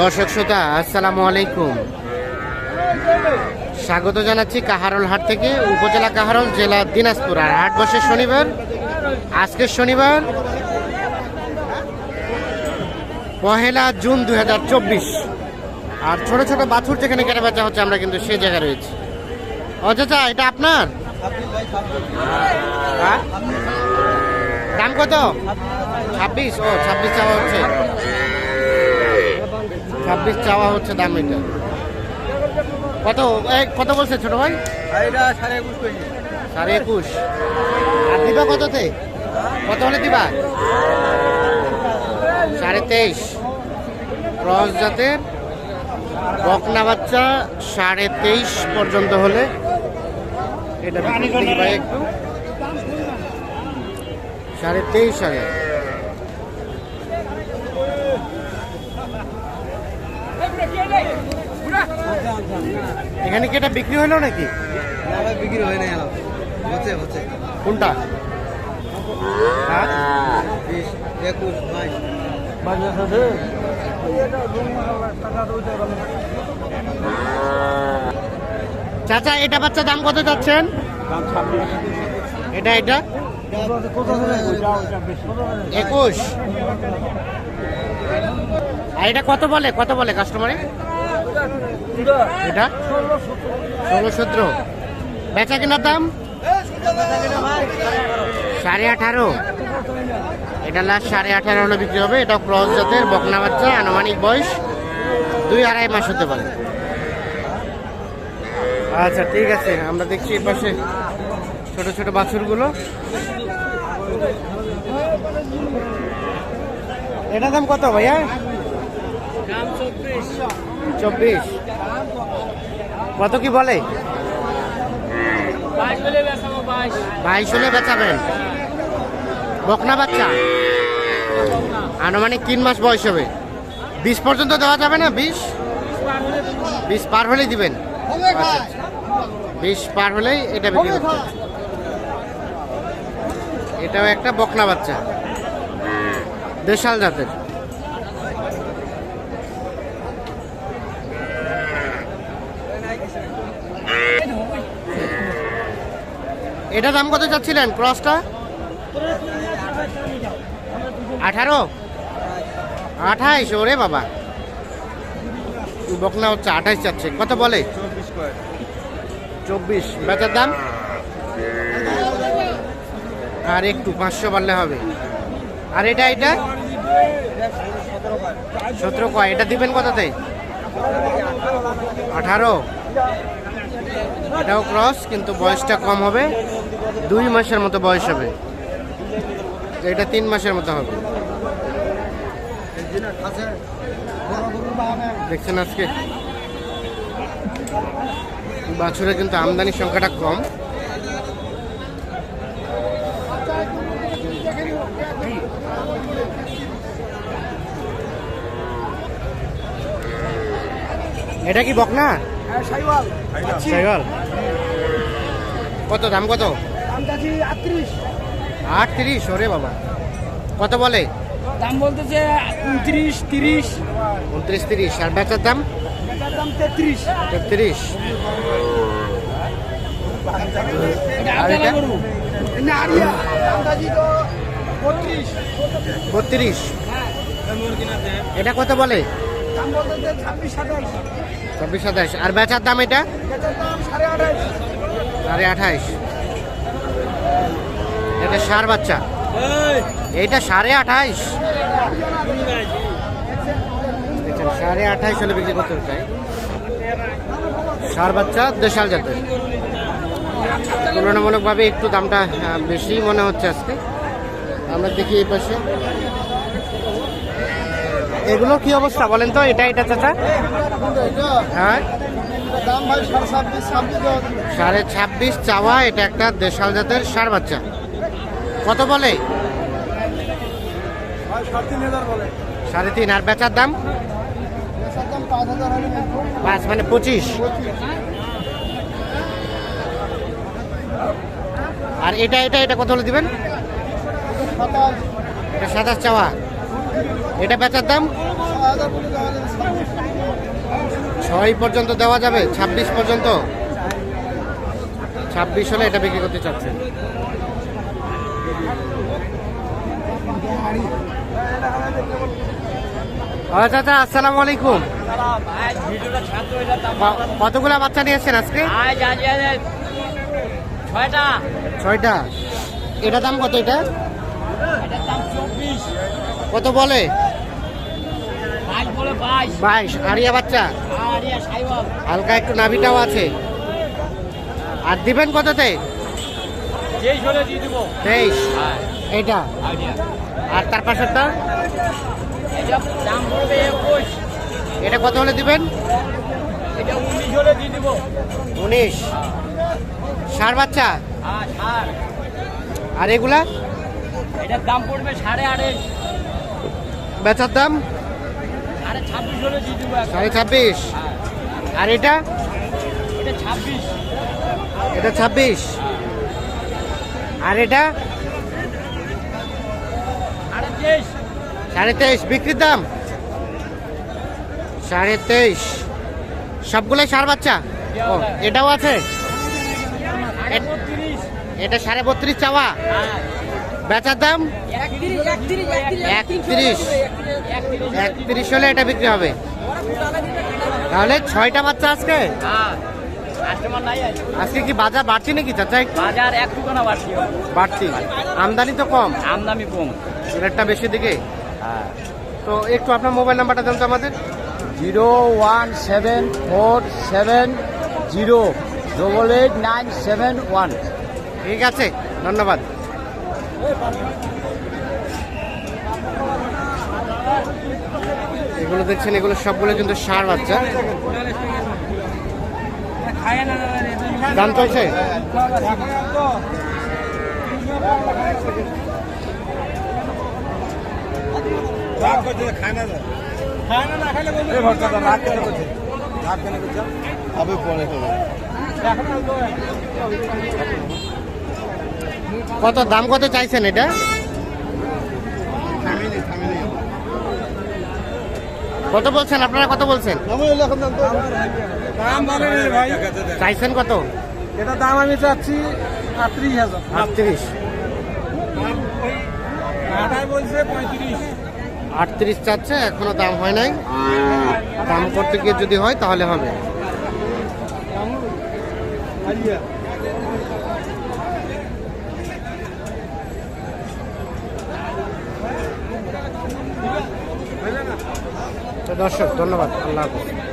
দর্শক শ্রোতা আসসালামু আলাইকুম। স্বাগত জানাচ্ছি কাহারল হাট থেকে উপজেলা কাহারল জেলা দিনাজপুর। আর হাট বসে শনিবার আজকের শনিবার পহেলা জুন দু হাজার চব্বিশ। আর ছোট ছোট বাছুর যেখানে কেটে বেচা হচ্ছে আমরা কিন্তু সে জায়গায় রয়েছি। অযথা এটা আপনার? দাম কত? ছাব্বিশ ও ছাব্বিশ চাওয়া হচ্ছে। ছাব্বিশ চাওয়া হচ্ছে দাম এটা। কত কত বলছে ছোট ভাই? সাড়ে একুশ আর দিবা কততে? কত হলে দিবা? সাড়ে তেইশ। ক্রস জাতের বকনা বাচ্চা সাড়ে তেইশ পর্যন্ত হলে। এটা একটু। সাড়ে তেইশ হাজার। এখানে কি এটা বিক্রি হলো নাকি? বিক্রি হয় না হচ্ছে হচ্ছে কোনটা? বিশ একুশ বাইশ চাচা এটা বাচ্চা দাম কত যাচ্ছেন? এটা এটা? একুশ। আর এটা কত বলে? কত বলে কাস্টমারে এটা? ষোলো সতেরো। বেচা কেনার দাম? সাড়ে আঠারো। এটা লাস্ট সাড়ে আঠারো হলে বিক্রি হবে। এটা ক্রস জাতের, বকনা বাচ্চা, আনুমানিক বয়স দুই আড়াই মাস হতে পারে। আচ্ছা ঠিক আছে। আমরা দেখছি এর পাশে ছোট ছোট বাছুরগুলো। এটা দাম কত ভাইয়া? চব্বিশ। কত কি বলে? বাইশ হলে বেচাবেন। বকনা বাচ্চা? আনুমানিক তিন মাস বয়স হবে। বিশ পর্যন্ত দেওয়া যাবে না বিশ? বিশ পার হলেই দিবেন। আচ্ছা, আচ্ছা। বিশ পার হলেই এটা বিক্রি। এটাও একটা বকনা বাচ্চা। দেশাল জাতের। এটা দাম কত চাচ্ছিলেন? ক্রসটা? আঠারো? আঠাইশ ওরে বাবা। বকনা হচ্ছে আঠাইশ চাচ্ছে। কত বলে? চব্বিশ বেচার দাম? আর একটু পাঁচশো বাড়লে হবে। আর এটা এটা? সতেরো কয়? এটা দিবেন কততে? আঠারো। এটাও ক্রস কিন্তু বয়সটা কম হবে। দুই মাসের মতো বয়স হবে। এটা তিন মাসের মতো হবে। দেখছেন আজকে? বাছুরে কিন্তু আমদানির সংখ্যাটা কম। এটা কি বকনা? সাইওয়াল। সাইকেল কত দাম কত? আটত্রিশ। ওরে বাবা। কত বলে? দাম বলতেছে উনত্রিশ তিরিশ। উনত্রিশ তিরিশ। আর বেচার দাম? তেত্রিশ। না বত্রিশ। বত্রিশ। এটা কত বলে? ছাব্বিশ সাতাইশ। আর বেচার দাম এটা? সাড়ে আঠাইশ। এটা সার বাচ্চা। এইটা সাড়ে আঠাইশ। সাড়ে আঠাইশ হলে বিক্রি করতে চাই সার বাচ্চা দেশাল জাতের। তুলনামূলকভাবে একটু দামটা বেশি মনে হচ্ছে আজকে। আমরা দেখি এই পাশে। এগুলো কি অবস্থা বলেন তো? এটা এটা চাচা? হ্যাঁ? সাড়ে ছাব্বিশ চাওয়া, এটা একটা দেশাল জাতের সার বাচ্চা। কত বলে? সাড়ে তিন। আর বেচার দাম? পাঁচ মানে পঁচিশ। আর এটা এটা এটা কত হলে দিবেন? সাতাশ চাওয়া। এটা বেচার দাম? ছয় পর্যন্ত দেওয়া যাবে? ছাব্বিশ পর্যন্ত? ছাব্বিশ হলে এটা বিক্রি করতে চাচ্ছেন। আচ্ছা আচ্ছা আসসালামু আলাইকুম। কতগুলা বাচ্চা নিয়েছেন আজকে? ছয়টা। ছয়টা। এটা দাম কত এটা? কত বলে? বাইশ। আরিয়া বাচ্চা? সাইবল হালকা একটু নাভিটাও আছে। আর দিবেন কততে? তেইশ। এইটা? আর তার পাশেরটা? এটা এটা কত হলে দিবেন? উনিশ ষাট বাচ্চা? আর আর এগুলা? এটার দাম পড়বে সাড়ে আড়াইশ। বেচার দাম? সাড়ে ছাব্বিশ? হ্যাঁ। আর এটা? এটা ছাব্বিশ। আর এটা? সাড়ে তেইশ বিক্রির দাম? সাড়ে তেইশ। সবগুলোই সার বাচ্চা? ও এটাও আছে? এটা সাড়ে বত্রিশ চাওয়া? হ্যাঁ। বেচার দাম? একত্রিশ। একত্রিশ হলে এটা বিক্রি হবে। তাহলে ছয়টা বাচ্চা আজকে? হ্যাঁ আজকে কি বাজার বাড়তি নাকি চাচা একটু? বাজার এক টুকানা বাড়তি হবে। আমদানি তো কম। আমদানি কম। রেটটা বেশি দিকে? হ্যাঁ। তো একটু আপনার মোবাইল নাম্বারটা দেন তো আমাদের। Zero one seven four seven zero double eight nine seven one. ঠিক আছে ধন্যবাদ। এগুলো দেখছেন এগুলো সবগুলো কিন্তু সার বাচ্চা। দাম চলছে? কত দাম কত চাইছেন এটা? কত বলছেন? আপনারা কত বলছেন? চাইছেন কত? এটা দাম আমি চাচ্ছি আটত্রিশ হাজার। আটত্রিশ। আটত্রিশ চাচ্ছে এখনও দাম হয় নাই। দাম করতে গিয়ে যদি হয় তাহলে হবে। দর্শক ধন্যবাদ। আল্লাহ হাফেজ।